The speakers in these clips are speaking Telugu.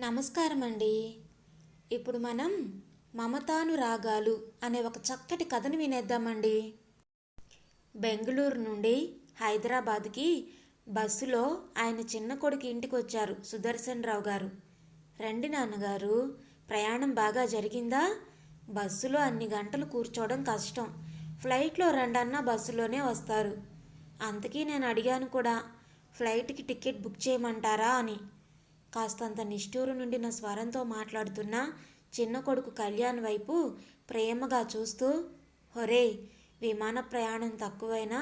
నమస్కారం అండి ఇప్పుడు మనం మమతాను రాగాలు అనే ఒక చక్కటి కథను వినేద్దామండి. బెంగళూరు నుండి హైదరాబాద్కి బస్సులో ఆయన చిన్న కొడుకు ఇంటికి వచ్చారు సుదర్శన్ రావు గారు. రండి నాన్నగారు ప్రయాణం బాగా జరిగిందా? బస్సులో అన్ని గంటలు కూర్చోవడం కష్టం. ఫ్లైట్లో రెండన్నా బస్సులోనే వస్తారు. అంతకీ నేను అడిగాను కూడా ఫ్లైట్కి టికెట్ బుక్ చేయమంటారా అని. కాస్తంత నిష్ఠూరు నుండిన స్వరంతో మాట్లాడుతున్న చిన్న కొడుకు కళ్యాణ్ వైపు ప్రేమగా చూస్తూ హొరే విమాన ప్రయాణం తక్కువైనా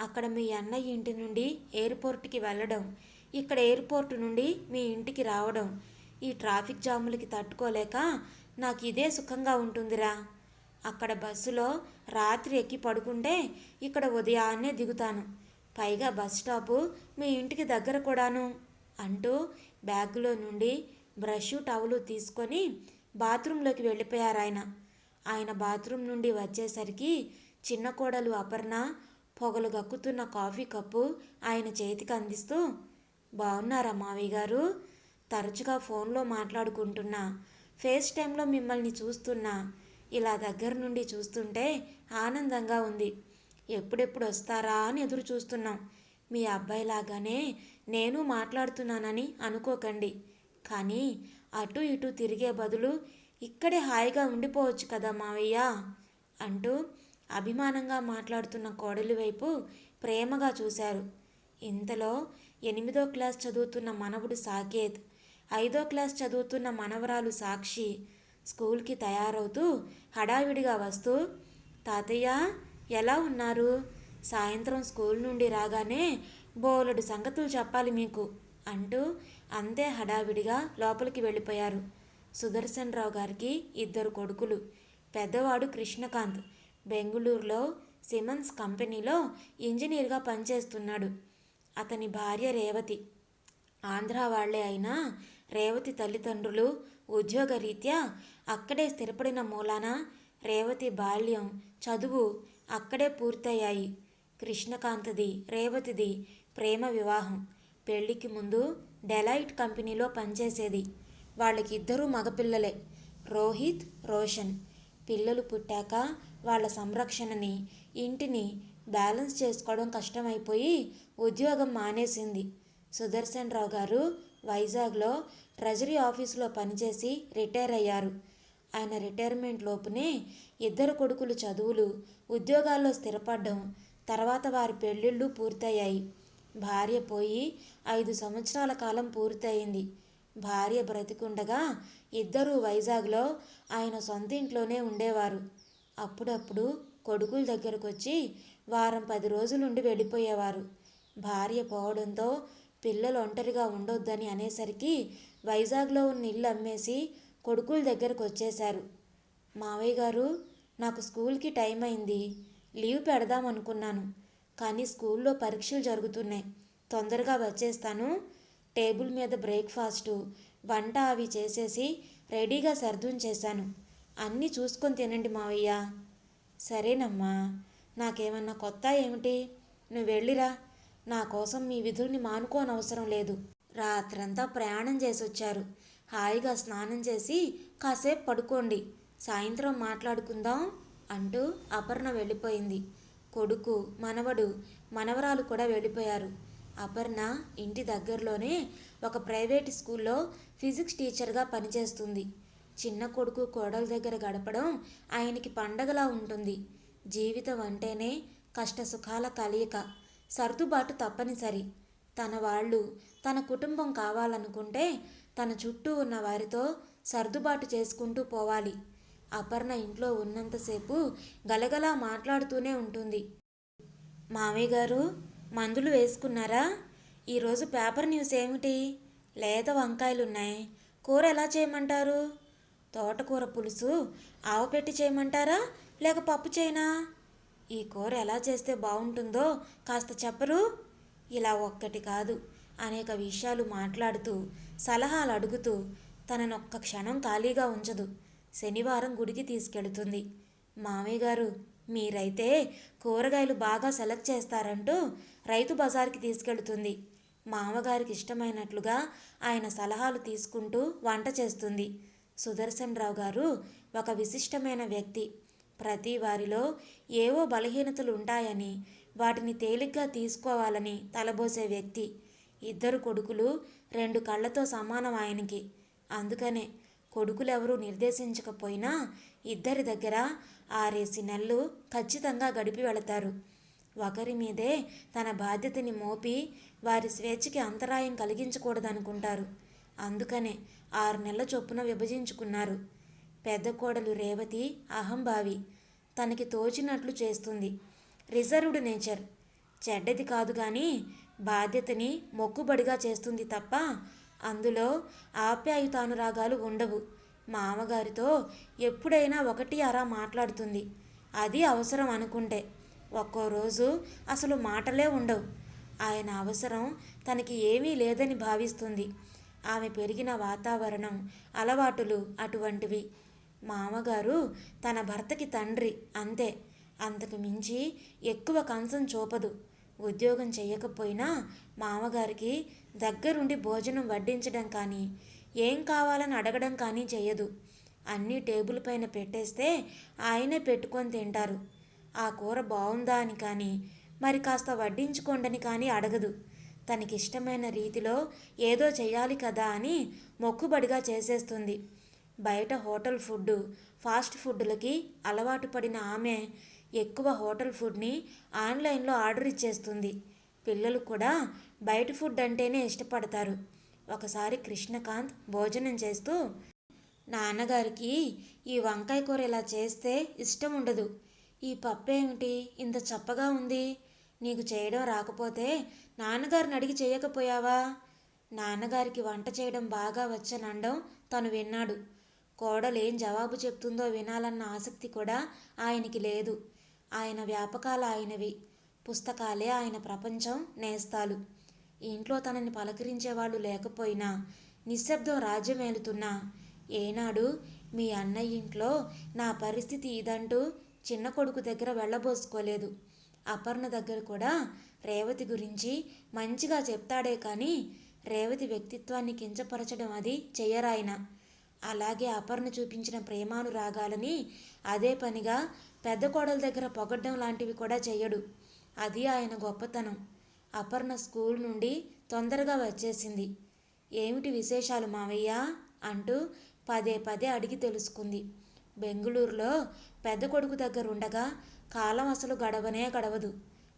అక్కడ మీ అన్నయ్య ఇంటి నుండి ఎయిర్పోర్ట్కి వెళ్ళడం ఇక్కడ ఎయిర్పోర్ట్ నుండి మీ ఇంటికి రావడం ఈ ట్రాఫిక్ జాములకి తట్టుకోలేక నాకు ఇదే సుఖంగా ఉంటుందిరా. అక్కడ బస్సులో రాత్రి ఎక్కి పడుకుంటే ఇక్కడ ఉదయాన్నే దిగుతాను. పైగా బస్ స్టాపు మీ ఇంటికి దగ్గర కూడాను అంటూ బ్యాగులో నుండి బ్రష్ టవలు తీసుకొని బాత్రూంలోకి వెళ్ళిపోయారు ఆయన. ఆయన బాత్రూం నుండి వచ్చేసరికి చిన్న కోడలు అపర్ణ పొగలు గక్కుతున్న కాఫీ కప్పు ఆయన చేతికి అందిస్తూ బాగున్నారా మావయ్య గారు? తరచుగా ఫోన్లో మాట్లాడుకుంటున్నా. ఫేస్ టైంలో మిమ్మల్ని చూస్తున్నా. ఇలా దగ్గర నుండి చూస్తుంటే ఆనందంగా ఉంది. ఎప్పుడెప్పుడు వస్తారా అని ఎదురు చూస్తున్నాం మీ అబ్బాయిలాగానే నేను మాట్లాడుతున్నానని అనుకోకండి. కానీ అటు ఇటు తిరిగే బదులు ఇక్కడే హాయిగా ఉండిపోవచ్చు కదా మావయ్య? అంటూ అభిమానంగా మాట్లాడుతున్న కోడలి వైపు ప్రేమగా చూశారు. ఇంతలో ఎనిమిదో క్లాస్ చదువుతున్న మనవుడు సాకేత్ ఐదో క్లాస్ చదువుతున్న మనవరాలు సాక్షి స్కూల్కి తయారవుతూ హడావిడిగా వస్తూ తాతయ్య ఎలా ఉన్నారు? సాయంత్రం స్కూల్ నుండి రాగానే బోలెడు సంగతులు చెప్పాలి మీకు అంటూ అంతే హడావిడిగా లోపలికి వెళ్ళిపోయారు. సుదర్శన్ రావు గారికి ఇద్దరు కొడుకులు. పెద్దవాడు కృష్ణకాంత్. బెంగుళూరులో సిమన్స్ కంపెనీలో ఇంజనీర్గా పనిచేస్తున్నాడు. అతని భార్య రేవతి. ఆంధ్ర వాళ్ళే అయినా రేవతి తల్లిదండ్రులు ఉద్యోగరీత్యా అక్కడే స్థిరపడిన మూలాన రేవతి బాల్యం చదువు అక్కడే పూర్తయ్యాయి. కృష్ణకాంతది రేవతిది ప్రేమ వివాహం. పెళ్ళికి ముందు డెలైట్ కంపెనీలో పనిచేసేది. వాళ్ళకి ఇద్దరూ మగపిల్లలే. రోహిత్ రోషన్. పిల్లలు పుట్టాక వాళ్ళ సంరక్షణని ఇంటిని బ్యాలెన్స్ చేసుకోవడం కష్టమైపోయి ఉద్యోగం మానేసింది. సుదర్శన్ రావు గారు వైజాగ్లో ట్రెజరీ ఆఫీసులో పనిచేసి రిటైర్ అయ్యారు. ఆయన రిటైర్మెంట్ లోపునే ఇద్దరు కొడుకులు చదువులు ఉద్యోగాల్లో స్థిరపడడం తర్వాత వారి పెళ్ళిళ్ళు పూర్తయ్యాయి. భార్య పోయి ఐదు సంవత్సరాల కాలం పూర్తయింది. భార్య బ్రతికుండగా ఇద్దరూ వైజాగ్లో ఆయన సొంత ఇంట్లోనే ఉండేవారు. అప్పుడప్పుడు కొడుకుల దగ్గరకు వచ్చి వారం పది రోజులుండి వెళ్ళిపోయేవారు. భార్య పోవడంతో పిల్లలు ఒంటరిగా ఉండొద్దని అనేసరికి వైజాగ్లో ఉన్న ఇల్లు అమ్మేసి కొడుకుల దగ్గరకు వచ్చేశారు మావయ్య గారు నాకు స్కూల్కి టైం అయింది లీవ్ పెడదాం అనుకున్నాను కానీ స్కూల్లో పరీక్షలు జరుగుతున్నాయి. తొందరగా వచ్చేస్తాను. టేబుల్ మీద బ్రేక్ఫాస్టు వంట అవి చేసేసి రెడీగా సర్దుం చేశాను. అన్నీ చూసుకొని తినండి మావయ్య. సరేనమ్మా. నాకేమన్నా కొత్త ఏమిటి? నువ్వు వెళ్ళిరా. నా కోసం మీ విధుల్ని మానుకోనవసరం లేదు. రాత్రంతా ప్రయాణం చేసి వచ్చారు హాయిగా స్నానం చేసి కాసేపు పడుకోండి. సాయంత్రం మాట్లాడుకుందాం అంటూ అపర్ణ వెళ్ళిపోయింది. కొడుకు మనవడు మనవరాలు కూడా వెళ్ళిపోయారు. అపర్ణ ఇంటి దగ్గరలోనే ఒక ప్రైవేట్ స్కూల్లో ఫిజిక్స్ టీచర్గా పనిచేస్తుంది. చిన్న కొడుకు కోడల దగ్గర గడపడం ఆయనకి పండగలా ఉంటుంది. జీవితం అంటేనే కష్ట సుఖాల కలయిక సర్దుబాటు తప్పనిసరి. తన వాళ్ళు తన కుటుంబం కావాలనుకుంటే తన చుట్టూ ఉన్న వారితో సర్దుబాటు చేసుకుంటూ పోవాలి. అపర్ణ ఇంట్లో ఉన్నంతసేపు గలగలా మాట్లాడుతూనే ఉంటుంది. మామయ్య గారు మందులు వేసుకున్నారా? ఈరోజు పేపర్ న్యూస్ ఏమిటి? లేత వంకాయలున్నాయి. కూర ఎలా చేయమంటారు? తోటకూర పులుసు ఆవపెట్టి చేయమంటారా? లేక పప్పు చేయనా? ఈ కూర ఎలా చేస్తే బాగుంటుందో కాస్త చెప్పరు? ఇలా ఒక్కటి కాదు. అనేక విషయాలు మాట్లాడుతూ సలహాలు అడుగుతూ తనను ఒక్క క్షణం ఖాళీగా ఉంచదు. శనివారం గుడికి తీసుకెళుతుంది. మామయ్య గారు మీరైతే కూరగాయలు బాగా సెలెక్ట్ చేస్తారంటూ రైతు బజార్కి తీసుకెళ్తుంది. మామగారికి ఇష్టమైనట్లుగా ఆయన సలహాలు తీసుకుంటూ వంట చేస్తుంది. సుదర్శన్ రావు గారు ఒక విశిష్టమైన వ్యక్తి. ప్రతి వారిలో ఏవో బలహీనతలు ఉంటాయని వాటిని తేలిగ్గా తీసుకోవాలని తలబోసే వ్యక్తి. ఇద్దరు కొడుకులు రెండు కళ్ళతో సమానం ఆయనకి. అందుకనే కొడుకులెవరూ నిర్దేశించకపోయినా ఇద్దరి దగ్గర ఆరేసి నెలలు ఖచ్చితంగా గడిపి వెళతారు. ఒకరి మీదే తన బాధ్యతని మోపి వారి స్వేచ్ఛకి అంతరాయం కలిగించకూడదనుకుంటారు. అందుకనే ఆరు నెలల చొప్పున విభజించుకున్నారు. పెద్ద కోడలు రేవతి అహంభావి. తనకి తోచినట్లు చేస్తుంది. Reserved nature. చెడ్డది కాదు కానీ బాధ్యతని మొక్కుబడిగా చేస్తుంది తప్ప అందులో ఆప్యాయుతానురాగాలు ఉండవు. మామగారితో ఎప్పుడైనా ఒకటి అరా మాట్లాడుతుంది. అది అవసరం అనుకుంటే. ఒక్కో రోజు అసలు మాటలే ఉండవు. ఆయన అవసరం తనకి ఏమీ లేదని భావిస్తుంది. ఆమె పెరిగిన వాతావరణం అలవాటులు అటువంటివి. మామగారు తన భర్తకి తండ్రి అంతే. అంతకు మించి ఎక్కువ కంచం చూపదు. ఉద్యోగం చేయకపోయినా మామగారికి దగ్గరుండి భోజనం వడ్డించడం కానీ ఏం కావాలని అడగడం కానీ చేయదు అన్నీ టేబుల్ పైన పెట్టేస్తే ఆయనే పెట్టుకొని తింటారు. ఆ కూర బాగుందా అని కానీ మరి కాస్త వడ్డించుకోండని కానీ అడగదు. తనకిష్టమైన రీతిలో ఏదో చేయాలి కదా అని మొక్కుబడిగా చేసేస్తుంది. బయట హోటల్ ఫుడ్ ఫాస్ట్ ఫుడ్లకి అలవాటు పడిన ఆమె ఎక్కువ హోటల్ ఫుడ్ని ఆన్లైన్లో ఆర్డర్ ఇచ్చేస్తుంది. పిల్లలు కూడా బయట ఫుడ్ అంటేనే ఇష్టపడతారు. ఒకసారి కృష్ణకాంత్ భోజనం చేస్తూ నాన్నగారికి ఈ వంకాయ కూర ఇలా చేస్తే ఇష్టం ఉండదు. ఈ పప్పు ఏమిటి? ఇంత చప్పగా ఉంది. నీకు చేయడం రాకపోతే నాన్నగారిని అడిగి చేయకపోయావా? నాన్నగారికి వంట చేయడం బాగా వచ్చనడం తను విన్నాడు. కోడలేం జవాబు చెప్తుందో వినాలన్న ఆసక్తి కూడా ఆయనకి లేదు. ఆయన వ్యాపకాలు ఆయనవి. పుస్తకాలే ఆయన ప్రపంచం నేస్తాలు. ఇంట్లో తనని పలకరించేవాళ్ళు లేకపోయినా నిశ్శబ్దం రాజ్యమేలుతున్నా ఏనాడు మీ అన్నయ్య ఇంట్లో నా పరిస్థితి ఇదంటూ చిన్న కొడుకు దగ్గర వెళ్ళబోసుకోలేదు. అపర్ణ దగ్గర కూడా రేవతి గురించి మంచిగా చెప్తాడే కానీ రేవతి వ్యక్తిత్వాన్ని కించపరచడం అది చెయ్యరాయన. అలాగే అపర్ణ చూపించిన ప్రేమానురాగాలని అదే పనిగా పెద్ద కోడల దగ్గర పొగడ్డం లాంటివి కూడా చెయ్యడు. అది ఆయన గొప్పతనం. అపర్ణ స్కూల్ నుండి తొందరగా వచ్చేసింది. ఏమిటి విశేషాలు మావయ్య? అంటూ పదే పదే అడిగి తెలుసుకుంది. బెంగుళూరులో పెద్ద కొడుకు దగ్గర ఉండగా కాలం అసలు గడవనే గడవదు.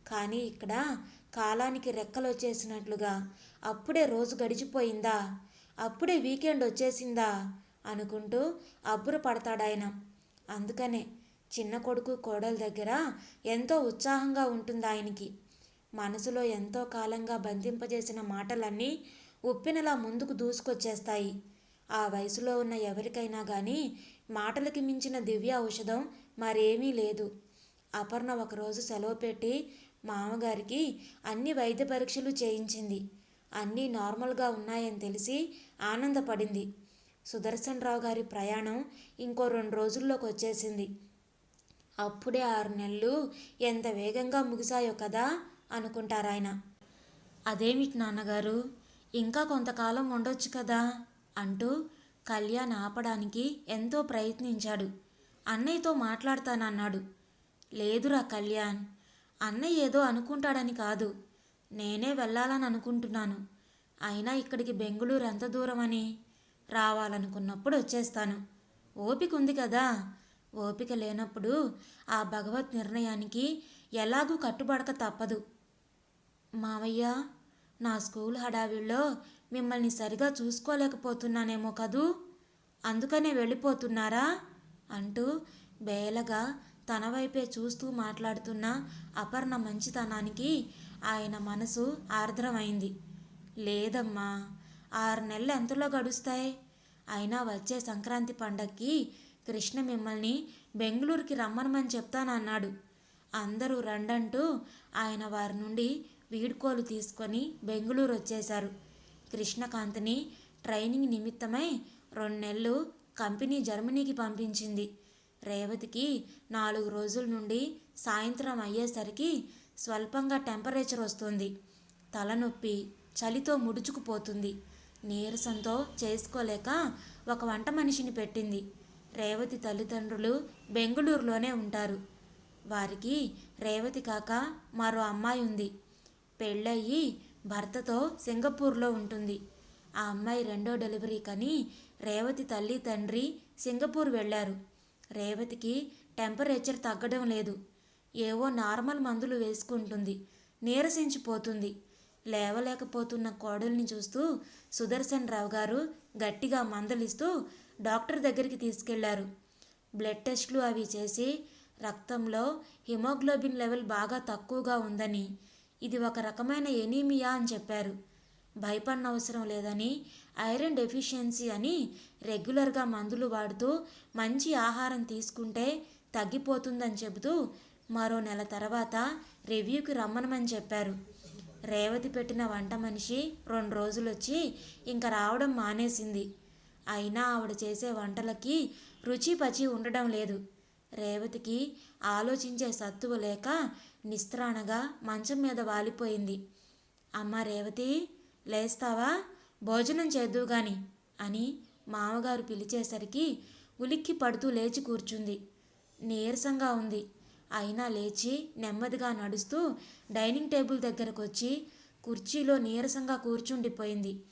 కానీ ఇక్కడ కాలానికి రెక్కలు వచ్చేసినట్లుగా అప్పుడే రోజు గడిచిపోయిందా? అప్పుడే వీకెండ్ వచ్చేసిందా? అనుకుంటూ అబ్బుర పడతాడాయన అందుకనే చిన్న కొడుకు కోడల దగ్గర ఎంతో ఉత్సాహంగా ఉంటుంది ఆయనకి మనసులో ఎంతో కాలంగా బంధింపజేసిన మాటలన్నీ ఉప్పినలా ముందుకు దూసుకొచ్చేస్తాయి. ఆ వయసులో ఉన్న ఎవరికైనా కానీ మాటలకి మించిన దివ్య ఔషధం మరేమీ లేదు. అపర్ణ ఒకరోజు సెలవు పెట్టి మామగారికి అన్ని వైద్య పరీక్షలు చేయించింది. అన్నీ నార్మల్గా ఉన్నాయని తెలిసి ఆనందపడింది. సుదర్శన్ రావు గారి ప్రయాణం ఇంకో రెండు రోజుల్లోకి వచ్చేసింది అప్పుడే ఆరు నెలలు ఎంత వేగంగా ముగిశాయో కదా అనుకుంటారాయన. అదేమిటి నాన్నగారు? ఇంకా కొంతకాలం ఉండొచ్చు కదా? అంటూ కళ్యాణ్ ఆపడానికి ఎంతో ప్రయత్నించాడు. అన్నయ్యతో మాట్లాడతానన్నాడు. లేదురా కళ్యాణ్ అన్నయ్య ఏదో అనుకుంటాడని కాదు. నేనే వెళ్ళాలని అనుకుంటున్నాను అయినా ఇక్కడికి బెంగుళూరు ఎంత దూరం అని రావాలనుకున్నప్పుడు వచ్చేస్తాను. ఓపిక ఉంది కదా? ఓపిక లేనప్పుడు ఆ భగవత్ నిర్ణయానికి ఎలాగూ కట్టుబడక తప్పదు. మావయ్య నా స్కూల్ హడావిడిలో మిమ్మల్ని సరిగా చూసుకోలేకపోతున్నానేమో కదూ? అందుకనే వెళ్ళిపోతున్నారా? అంటూ బేలగా తన వైపే చూస్తూ మాట్లాడుతున్న అపర్ణ మంచితనానికి ఆయన మనసు ఆర్ద్రమైంది. లేదమ్మా ఆరు నెలలు ఎంతలో గడుస్తాయి? అయినా వచ్చే సంక్రాంతి పండక్కి కృష్ణ మిమ్మల్ని బెంగళూరుకి రమ్మనమని చెప్తానన్నాడు. అందరూ రండంటూ ఆయన వారి నుండి వీడ్కోలు తీసుకొని బెంగళూరు వచ్చేశారు. కృష్ణకాంత్ని ట్రైనింగ్ నిమిత్తమై రెండు నెలలు కంపెనీ జర్మనీకి పంపించింది. రేవతికి నాలుగు రోజుల నుండి సాయంత్రం అయ్యేసరికి స్వల్పంగా టెంపరేచర్ వస్తుంది. తలనొప్పి చలితో ముడుచుకుపోతుంది. నీరసంతో చేసుకోలేక ఒక వంట మనిషిని పెట్టింది. రేవతి తల్లిదండ్రులు బెంగళూరులోనే ఉంటారు. వారికి రేవతి కాక మరో అమ్మాయి ఉంది. పెళ్ళయి భర్తతో సింగపూర్లో ఉంటుంది. ఆ అమ్మాయి రెండో డెలివరీ కని రేవతి తల్లి తండ్రి సింగపూర్ వెళ్ళారు. రేవతికి టెంపరేచర్ తగ్గడం లేదు. ఏవో నార్మల్ మందులు వేసుకుంటుంది. నీరసించిపోతుంది. లేవలేకపోతున్న కోడల్ని చూస్తూ సుదర్శన్ రావు గారు గట్టిగా మందలిస్తూ డాక్టర్ దగ్గరికి తీసుకెళ్ళారు. బ్లడ్ టెస్ట్లు అవి చేసి రక్తంలో హిమోగ్లోబిన్ లెవెల్ బాగా తక్కువగా ఉందని ఇది ఒక రకమైన ఎనీమియా అని చెప్పారు. భయపడనవసరం లేదని ఐరన్ డెఫిషియన్సీ అని రెగ్యులర్గా మందులు వాడుతూ మంచి ఆహారం తీసుకుంటే తగ్గిపోతుందని చెబుతూ మరో నెల తర్వాత రివ్యూకి రమ్మనమని చెప్పారు. రేవతి పెట్టిన వంట మనిషి రెండు రోజులు వచ్చి ఇంకా రావడం మానేసింది. అయినా ఆవిడ చేసే వంటలకి రుచి పచి ఉండడం లేదు. రేవతికి ఆలోచించే సత్తువ లేక నిస్త్రాణగా మంచం మీద వాలిపోయింది. అమ్మ రేవతి లేస్తావా? భోజనం చేద్దువు గాని అని మామగారు పిలిచేసరికి ఉలిక్కి పడుతూ లేచి కూర్చుంది. నీరసంగా ఉంది. అయినా లేచి నెమ్మదిగా నడుస్తూ డైనింగ్ టేబుల్ దగ్గరకు వచ్చి కుర్చీలో నీరసంగా కూర్చుండిపోయింది.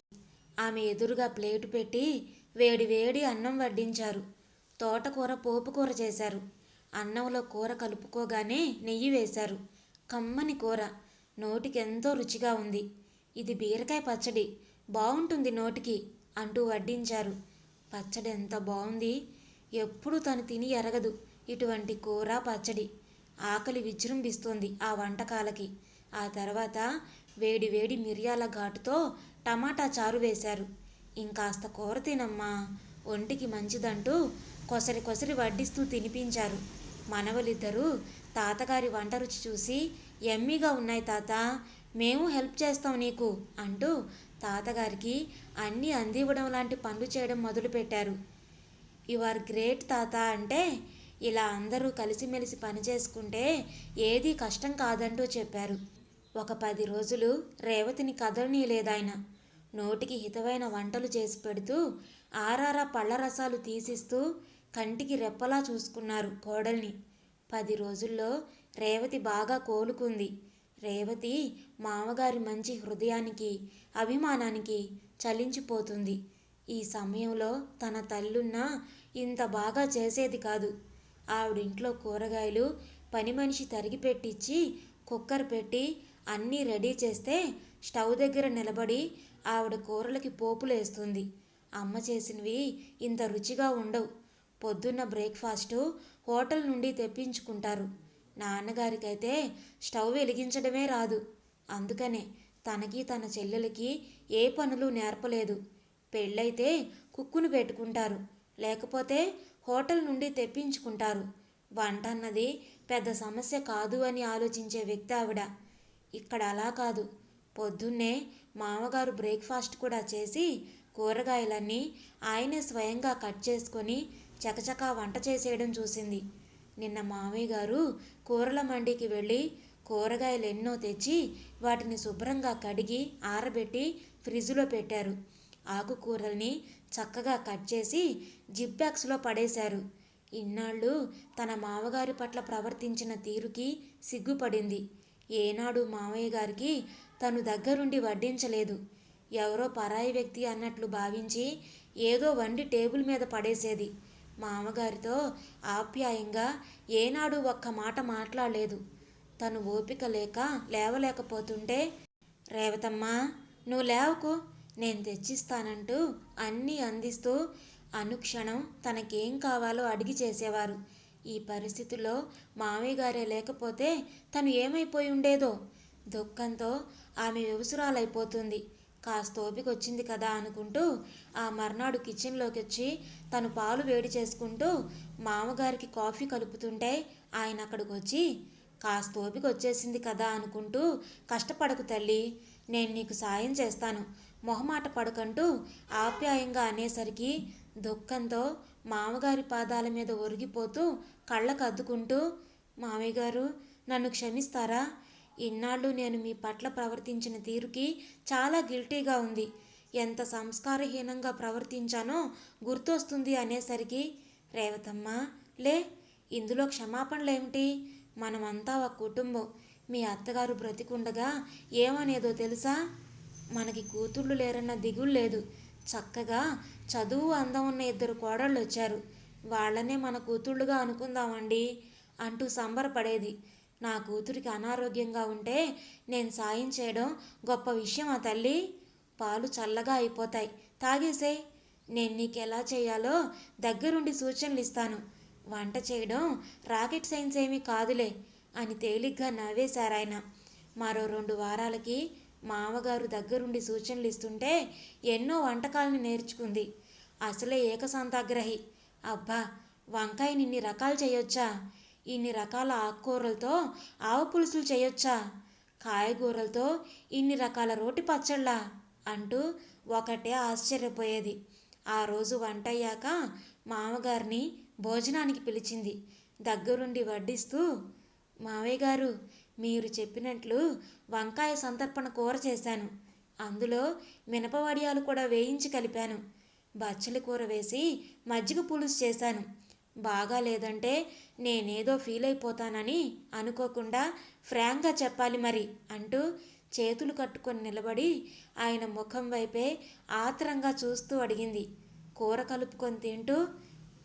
ఆమె ఎదురుగా ప్లేటు పెట్టి వేడి వేడి అన్నం వడ్డించారు. తోటకూర పోపు కూర చేశారు. అన్నంలో కూర కలుపుకోగానే నెయ్యి వేశారు. కమ్మని కూర. నోటికి ఎంతో రుచిగా ఉంది. ఇది బీరకాయ పచ్చడి. బాగుంటుంది నోటికి అంటూ వడ్డించారు. పచ్చడి ఎంత బాగుంది ఎప్పుడు తను తిని ఎరగదు. ఇటువంటి కూర పచ్చడి. ఆకలి విజృంభిస్తుంది ఆ వంటకాలకి. ఆ తర్వాత వేడి వేడి మిరియాల ఘాటుతో టమాటా చారు వేశారు. ఇంకాస్త కూర తినమ్మా. ఒంటికి మంచిదంటూ కొసరి కొసరి వడ్డిస్తూ తినిపించారు. మనవలిద్దరూ తాతగారి వంట రుచి చూసి ఎమ్మీగా ఉన్నాయి తాత మేము హెల్ప్ చేస్తాం నీకు అంటూ తాతగారికి అన్నీ అందివ్వడం లాంటి పనులు చేయడం మొదలుపెట్టారు. యు ఆర్ గ్రేట్ తాత అంటే ఇలా అందరూ కలిసిమెలిసి పని చేసుకుంటే ఏదీ కష్టం కాదంటూ చెప్పారు. ఒక పది రోజులు రేవతిని కదలనీయలేదాయన. నోటికి హితమైన వంటలు చేసి పెడుతూ ఆరారా పళ్ళ రసాలు తీసిస్తూ కంటికి రెప్పలా చూసుకున్నారు కోడల్ని. పది రోజుల్లో రేవతి బాగా కోలుకుంది. రేవతి మామగారి మంచి హృదయానికి అభిమానానికి చలించిపోతుంది. ఈ సమయంలో తన తల్లున్నా ఇంత బాగా చేసేది కాదు. ఆవిడింట్లో కూరగాయలు పని మనిషి తరిగి పెట్టించి కుక్కర్ పెట్టి అన్నీ రెడీ చేస్తే స్టవ్ దగ్గర నిలబడి ఆవిడ కూరలకి పోపులేస్తుంది. అమ్మ చేసినవి ఇంత రుచిగా ఉండవు. పొద్దున్న బ్రేక్ఫాస్టు హోటల్ నుండి తెప్పించుకుంటారు. నాన్నగారికైతే స్టవ్ వెలిగించడమే రాదు. అందుకనే తనకి తన చెల్లెలకి ఏ పనులు నేర్పలేదు. పెళ్ళైతే కుక్కును పెట్టుకుంటారు. లేకపోతే హోటల్ నుండి తెప్పించుకుంటారు. వంట అన్నది పెద్ద సమస్య కాదు అని ఆలోచించే వ్యక్తి ఆవిడ. ఇక్కడ అలా కాదు. పొద్దున్నే మామగారు బ్రేక్ఫాస్ట్ కూడా చేసి కూరగాయలన్నీ ఆయనే స్వయంగా కట్ చేసుకొని చకచకా వంట చేసేయడం చూసింది. నిన్న మామయ్య గారు కూరల మండికి వెళ్ళి కూరగాయలు ఎన్నో తెచ్చి వాటిని శుభ్రంగా కడిగి ఆరబెట్టి ఫ్రిడ్జ్లో పెట్టారు. ఆకుకూరల్ని చక్కగా కట్ చేసి జిప్ బ్యాగ్స్లో పడేశారు. ఇన్నాళ్ళు తన మామగారి పట్ల ప్రవర్తించిన తీరుకి సిగ్గుపడింది. ఏనాడు మామయ్య గారికి తను దగ్గరుండి వడ్డించలేదు. ఎవరో పరాయి వ్యక్తి అన్నట్లు భావించి ఏదో వండి టేబుల్ మీద పడేసేది. మామగారితో ఆప్యాయంగా ఏనాడు ఒక్క మాట మాట్లాడలేదు. తను ఓపిక లేక లేవలేకపోతుంటే రేవతమ్మా నువ్వు లేవకు నేను తెచ్చిస్తానంటూ అన్నీ అందిస్తూ అనుక్షణం తనకేం కావాలో అడిగి చేసేవారు. ఈ పరిస్థితుల్లో మామయ్య గారే లేకపోతే తను ఏమైపోయి ఉండేదో దుఃఖంతో ఆమె వ్యవసురాలైపోతుంది కాస్త ఓపిక వచ్చింది కదా అనుకుంటూ ఆ మర్నాడు కిచెన్లోకి వచ్చి తను పాలు వేడి చేసుకుంటూ మామగారికి కాఫీ కలుపుతుంటే ఆయన అక్కడికి వచ్చి కాస్త ఓపిక వచ్చేసింది కదా అనుకుంటూ కష్టపడకు తల్లి నేను నీకు సాయం చేస్తాను. మొహమాట పడకంటూ ఆప్యాయంగా అనేసరికి దుఃఖంతో మామగారి పాదాల మీద ఒరిగిపోతూ కళ్ళకు అద్దుకుంటూ మామయ్య గారు నన్ను క్షమిస్తారా? ఇన్నాళ్ళు నేను మీ పట్ల ప్రవర్తించిన తీరుకి చాలా గిల్టీగా ఉంది. ఎంత సంస్కారహీనంగా ప్రవర్తించానో గుర్తొస్తుంది అనేసరికి రేవతమ్మ లే ఇందులో క్షమాపణలేమిటి? మనమంతా ఒక కుటుంబం. మీ అత్తగారు బ్రతికుండగా ఏమనేదో తెలుసా? మనకి కూతుళ్ళు లేరన్న దిగులు లేదు. చక్కగా చదువు అందం ఉన్న ఇద్దరు కోడళ్ళు వచ్చారు వాళ్ళనే మన కూతుళ్ళుగా అనుకుందామండి అంటూ సంబరపడేది. నా కూతురికి అనారోగ్యంగా ఉంటే నేను సాయం చేయడం గొప్ప విషయం ఆ తల్లి? పాలు చల్లగా అయిపోతాయి. తాగేసే. నేను నీకు ఎలా చేయాలో దగ్గరుండి సూచనలు ఇస్తాను. వంట చేయడం రాకెట్ సైన్స్ ఏమీ కాదులే అని తేలిగ్గా నవ్వేశారాయన. మరో రెండు వారాలకి మామగారు దగ్గరుండి సూచనలు ఇస్తుంటే ఎన్నో వంటకాలను నేర్చుకుంది. అసలే ఏకసంతాగ్రహి అబ్బా వంకాయని ఇన్ని రకాలు చేయొచ్చా? ఇన్ని రకాల ఆకుకూరలతో ఆవ పులుసులు చేయొచ్చా? కాయగూరలతో ఇన్ని రకాల రోటి పచ్చళ్ళా? అంటూ ఒకటే ఆశ్చర్యపోయేది. ఆ రోజు వంట అయ్యాక మామగారిని భోజనానికి పిలిచింది. దగ్గరుండి వడ్డిస్తూ మావయ్య గారు మీరు చెప్పినట్లు వంకాయ సంతర్పణ కూర చేశాను. అందులో మినపవడియాలు కూడా వేయించి కలిపాను. బచ్చలి కూర వేసి మజ్జిగ పులుసు చేశాను. బాగా లేదంటే నేనేదో ఫీల్ అయిపోతానని అనుకోకుండా ఫ్రాంక్గా చెప్పాలి మరి అంటూ చేతులు కట్టుకొని నిలబడి ఆయన ముఖం వైపే ఆత్రంగా చూస్తూ అడిగింది. కూర కలుపుకొని తింటూ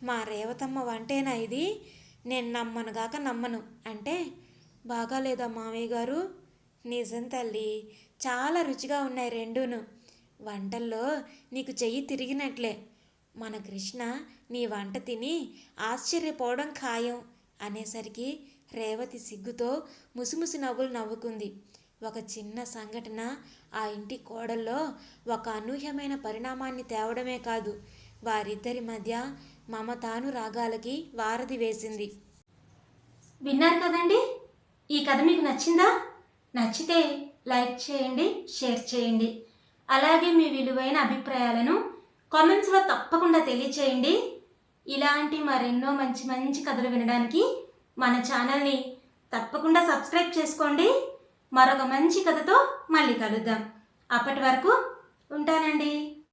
మా రేవతమ్మ వంటేనా ఇది? నేను నమ్మనుగాక నమ్మను. అంటే బాగాలేదా మామయ్య గారు? నిజం తల్లి చాలా రుచిగా ఉన్నాయి రెండూను. వంటల్లో నీకు చెయ్యి తిరిగినట్లే. మన కృష్ణ నీ వంట తిని ఆశ్చర్యపోవడం ఖాయం అనేసరికి రేవతి సిగ్గుతో ముసిముసి నవ్వులు నవ్వుకుంది. ఒక చిన్న సంఘటన ఆ ఇంటి కోడల్లో ఒక అనూహ్యమైన పరిణామాన్ని తేవడమే కాదు వారిద్దరి మధ్య మమతాను రాగాలకి వారధి వేసింది. విన్నారు కదండి? ఈ కథ మీకు నచ్చిందా? నచ్చితే లైక్ చేయండి షేర్ చేయండి. అలాగే మీ విలువైన అభిప్రాయాలను కామెంట్స్లో తప్పకుండా తెలియచేయండి. ఇలాంటి మరెన్నో మంచి మంచి కథలు వినడానికి మన ఛానల్ని తప్పకుండా సబ్స్క్రైబ్ చేసుకోండి. మరొక మంచి కథతో మళ్ళీ కలుద్దాం. అప్పటి వరకు ఉంటానండి.